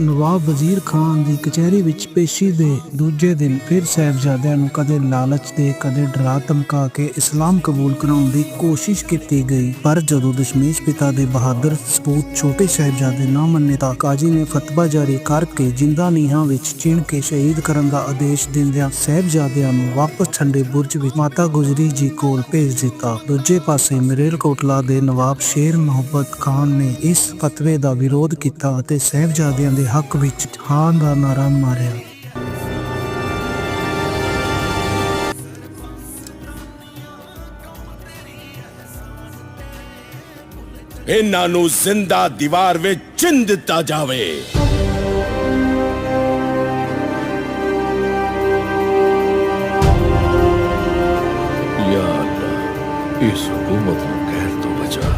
ਨਵਾਬ ਵਜ਼ੀਰ ਖਾਨ ਦੀ ਕਚਹਿਰੀ ਵਿੱਚ ਪੇਸ਼ੀ ਦੇ ਦੂਜੇ ਦਿਨ ਫਿਰ ਸਾਹਿਬਜ਼ਾਦਿਆਂ ਨੂੰ ਕਦੇ ਲਾਲਚ ਦੇ, ਕਦੇ ਡਰਾ ਧਮਕਾ ਕੇ ਇਸਲਾਮ ਕਬੂਲ ਕਰਾਉਣ ਦੀ ਕੋਸ਼ਿਸ਼ ਕੀਤੀ ਗਈ। ਪਰ ਜਦੋਂ ਦਸ਼ਮੇਸ਼ ਪਿਤਾ ਦੇ ਬਹਾਦਰ ਸਪੂਤ ਛੋਟੇ ਸਾਹਿਬਜ਼ਾਦੇ ਨਾ ਮੰਨੇ ਤਾਂ ਕਾਜੀ ਨੇ ਫਤਵਾ ਜਾਰੀ ਕਰਕੇ ਜਿੰਦਾ ਨੀਹਾਂ ਵਿੱਚ ਚਿਣ ਕੇ ਸ਼ਹੀਦ ਕਰਨ ਦਾ ਆਦੇਸ਼ ਦਿੰਦਿਆਂ ਸਾਹਿਬਜ਼ਾਦਿਆਂ ਨੂੰ ਵਾਪਸ ਠੰਡੇ ਬੁਰਜ ਵਿੱਚ ਮਾਤਾ ਗੁਜਰੀ ਜੀ ਕੋਲ ਭੇਜ ਦਿੱਤਾ। ਦੂਜੇ ਪਾਸੇ ਮਰੇਲਕੋਟਲਾ ਦੇ ਨਵਾਬ ਸ਼ੇਰ ਮੁਹੱਬਤ ਖਾਨ ਨੇ ਇਸ ਫਤਵੇ ਦਾ ਵਿਰੋਧ ਕੀਤਾ ਅਤੇ ਸਾਹਿਬਜ਼ਾਦਿਆਂ ਦੇ ਦੇ ਹੱਕ ਵਿੱਚ ਹਾਂ ਦਾ ਨਾਰਾ ਮਾਰਿਆ। ਇਹਨਾਂ ਨੂੰ ਜ਼ਿੰਦਾ ਦੀਵਾਰ ਵਿੱਚ ਚਿੰਨ ਦਿੱਤਾ ਜਾਵੇ। ਯਾਰ, ਇਸ ਹਕੂਮਤ ਨੂੰ ਕਹਿਰ ਤੋਂ ਬਚਾ।